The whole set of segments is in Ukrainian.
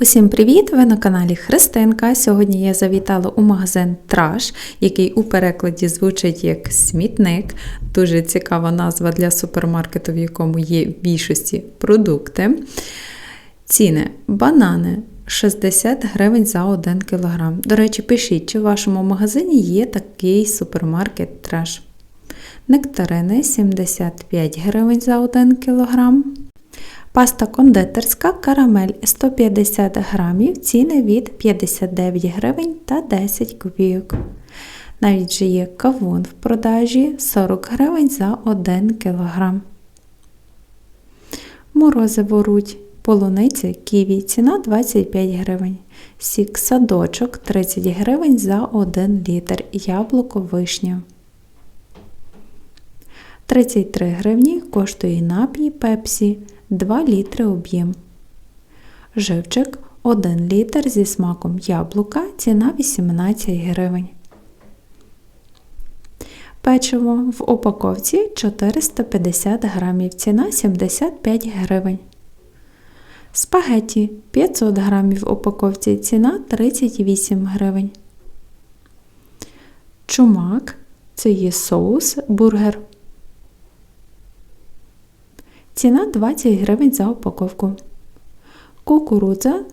Усім привіт! Ви на каналі Христинка. Сьогодні я завітала у магазин Траш, який у перекладі звучить як смітник. Дуже цікава назва для супермаркету, в якому є в більшості продукти. Ціни банани 60 гривень за 1 кг. До речі, пишіть, чи в вашому магазині є такий супермаркет Траш. Нектарини 75 гривень за 1 кг. Паста кондитерська карамель 150 грамів, ціни від 59 гривень та 10 копійок. Навіть же є кавун в продажі 40 гривень за 1 кг. Морозиво руть, полуниця ківі, ціна 25 гривень. Сік садочок 30 гривень за 1 літр. Яблуко вишня. 33 гривні коштує напій пепсі 2 літри об'єм. Живчик 1 літр зі смаком яблука, ціна 18 гривень. Печиво в упаковці 450 грамів, ціна 75 гривень. Спагетті 500 грамів в упаковці, ціна 38 гривень. Чумак це є соус бургер. Ціна 20 гривень за упаковку. Кукурудза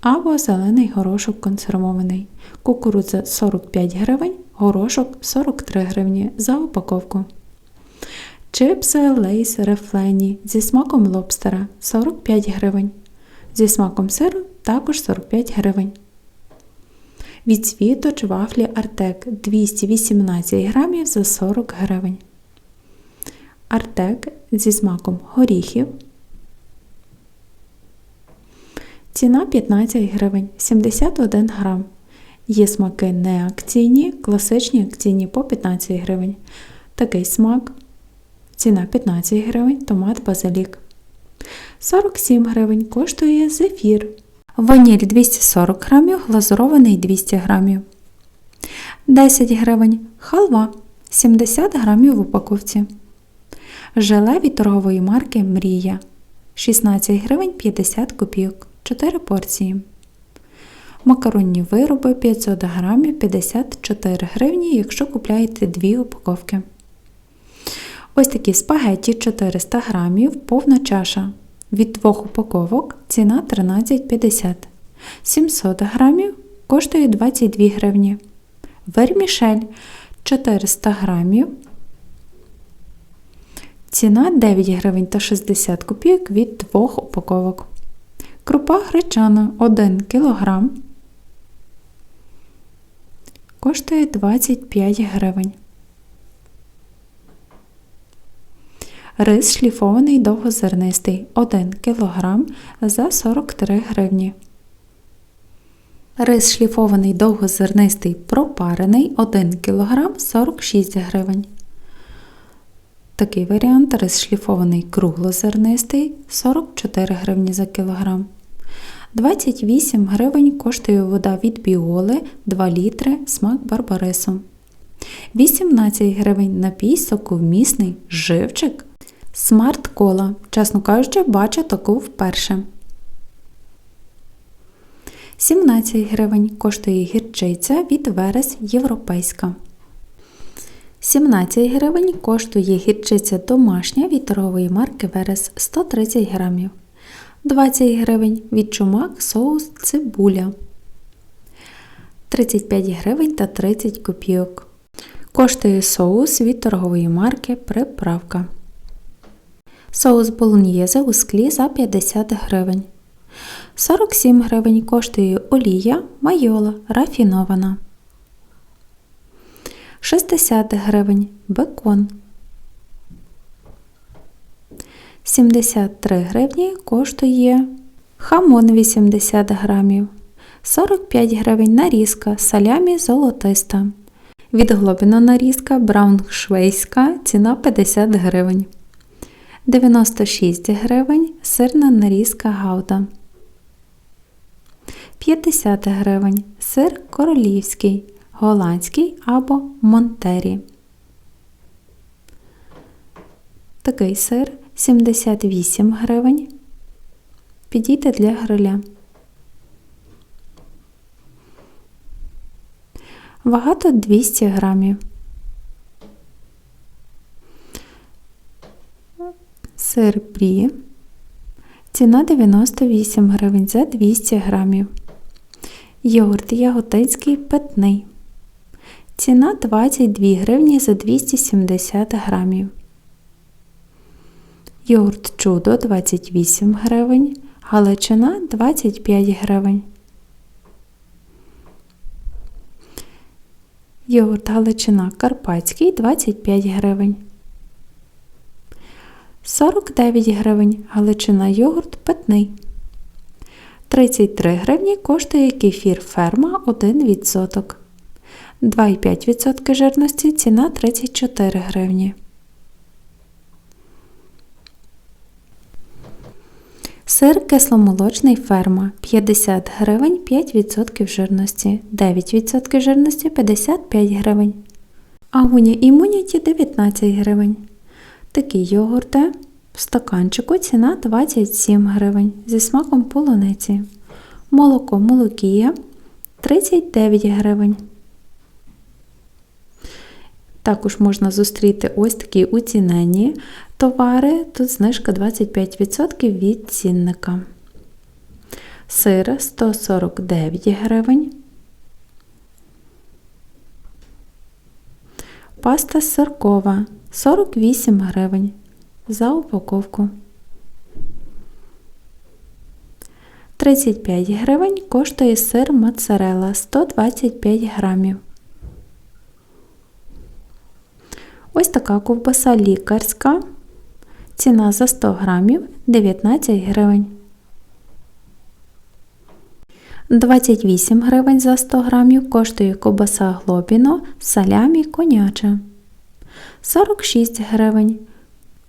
або зелений горошок консервований. Кукурудза 45 гривень, горошок 43 гривні за упаковку. Чипси лейс рефлені зі смаком лобстера 45 гривень. Зі смаком сиру також 45 гривень. Відсвіточ вафлі Артек 218 грамів за 40 гривень. Артек зі смаком горіхів. Ціна 15 гривень 71 грам. Є смаки неакційні, класичні акційні по 15 гривень. Такий смак. Ціна 15 гривень, томат базилік. 47 гривень коштує зефір. Ваніль 240 грамів, глазурований 200 грамів. 10 гривень халва 70 грамів в упаковці. Желе від торгової марки Мрія 16 гривень 50 копійок, 4 порції. Макаронні вироби 500 грамів 54 гривні, якщо купляєте 2 упаковки. Ось такі спагетті 400 грамів, повна чаша. Від двох упаковок ціна 13,50. 700 грамів коштує 22 гривні. Вермішель 400 грамів Ціна 9 гривень та 60 копійок від двох упаковок. Крупа гречана 1 кг коштує 25 гривень. Рис шліфований довгозернистий 1 кг за 43 гривні. Рис шліфований довгозернистий пропарений 1 кг 46 гривень. Такий варіант рис шліфований круглозернистий 44 гривні за кілограм. 28 гривень коштує вода від біоли 2 літри смак барбарису. 18 гривень напій соковмісний живчик. Смарт кола. Чесно кажучи, бачу таку вперше. 17 гривень коштує гірчиця від Верес Європейська. 17 гривень коштує гірчиця домашня від торгової марки Верес 130 грамів. 20 гривень від чумак соус цибуля. 35 гривень та 30 копійок. Коштує соус від торгової марки Приправка. Соус болоньєзе у склі за 50 гривень. 47 гривень коштує олія майола рафінована. 60 гривень бекон. 73 гривні коштує хамон 80 грамів. 45 гривень нарізка салямі золотиста. Відглобіна нарізка брауншвейська ціна 50 гривень. 96 гривень сирна нарізка гауда. 50 гривень сир королівський голландський або Монтері. Такий сир 78 гривень. Підійде для гриля. Вага тут 200 грамів. Сир брі. Ціна 98 гривень за 200 грамів. Йогурт яготинський питний. Ціна 22 гривні за 270 грамів. Йогурт чудо 28 гривень. Галичина 25 гривень. Йогурт Галичина Карпатський 25 гривень. 49 гривень. Галичина йогурт питний. 33 гривні коштує кефір ферма 1%. 2,5% жирності ціна 34 гривні. Сир кисломолочний ферма 50 гривень 5% жирності, 9% жирності 55 гривень. Агуня імуніті 19 гривень. Такі йогурти в стаканчику ціна 27 гривень зі смаком полуниці. Молоко молокія 39 гривень. Також можна зустріти ось такі уцінені товари. Тут знижка 25% від цінника. Сир 149 гривень. Паста сиркова 48 гривень за упаковку. 35 гривень коштує сир моцарелла 125 грамів. Ось така ковбаса лікарська. Ціна за 100 грамів 19 гривень. 28 гривень за 100 грамів коштує ковбаса глобіно салямі коняча. 46 гривень.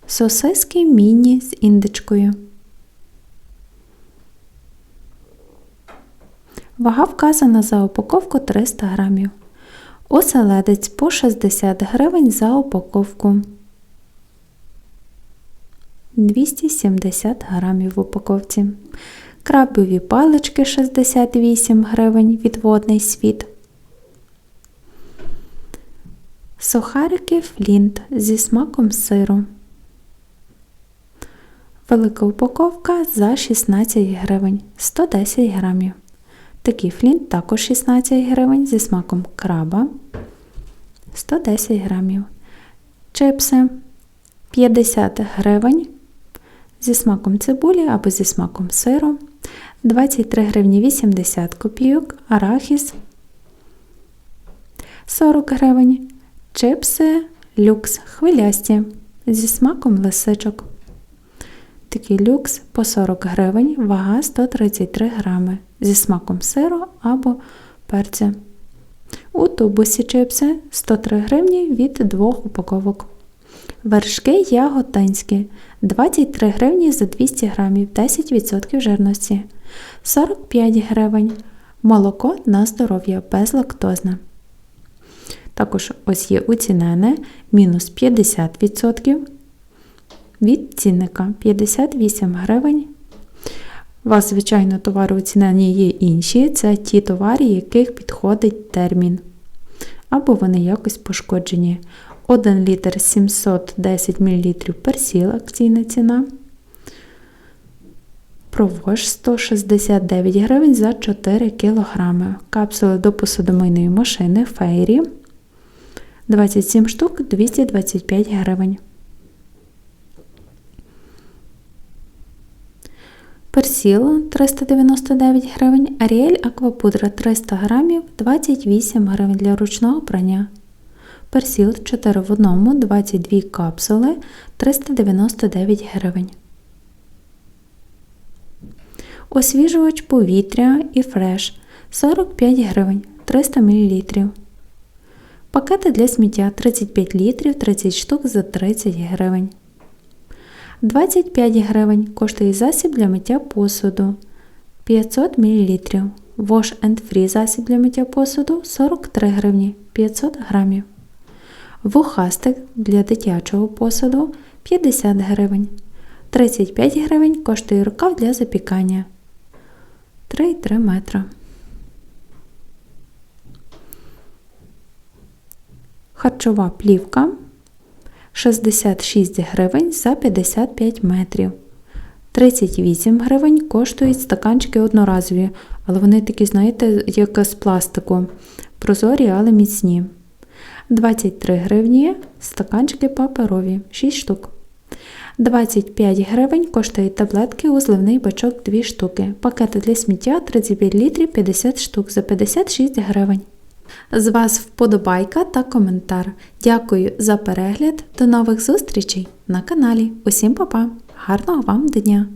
Сосиски міні з індичкою. Вага вказана за упаковку 300 грамів. Оселедець по 60 гривень за упаковку. 270 грамів в упаковці. Крабові палички 68 гривень відводний світ. Сухарики флінт зі смаком сиру. Велика упаковка за 16 гривень 110 грамів. Такий флінт також 16 гривень зі смаком краба 110 грамів. Чипси 50 гривень зі смаком цибулі або зі смаком сиру. 23 гривні 80 копійок, арахіс 40 гривень. Чипси люкс хвилясті зі смаком лисичок. Такий люкс по 40 гривень, вага 133 грами зі смаком сиру або перця. У тубусі чипси 103 гривні від двох упаковок. Вершки яготинські 23 гривні за 200 грамів, 10% жирності. 45 гривень. Молоко на здоров'я безлактозне. Також ось є уцінене мінус 50% від цінника 58 гривень. У вас, звичайно, товари оцінені є інші. Це ті товари, яких підходить термін. Або вони якось пошкоджені. 1 літр 710 мл персіл, акційна ціна. Провож 169 гривень за 4 кг. Капсули до посудомийної машини фейрі 27 штук 225 гривень. Персіл 399 гривень, Аріель Аквапудра 300 грамів 28 гривень для ручного прання. Персіл 4 в 1, 22 капсули 399 гривень. Освіжувач повітря і фреш 45 гривень 300 мл. Пакети для сміття 35 літрів 30 штук за 30 гривень. 25 гривень коштує засіб для миття посуду 500 мл. Wash and Free засіб для миття посуду 43 гривні 500 грамів. Вухастик для дитячого посуду 50 гривень. 35 гривень коштує рукав для запікання 3,3 метра. Харчова плівка 66 гривень за 55 метрів. 38 гривень коштують стаканчики одноразові, але вони такі, знаєте, як з пластику. Прозорі, але міцні. 23 гривні стаканчики паперові 6 штук. 25 гривень коштують таблетки у зливний бачок 2 штуки. Пакети для сміття 35 літрів 50 штук за 56 гривень. З вас вподобайка та коментар. Дякую за перегляд. До нових зустрічей на каналі. Усім па-па! Гарного вам дня!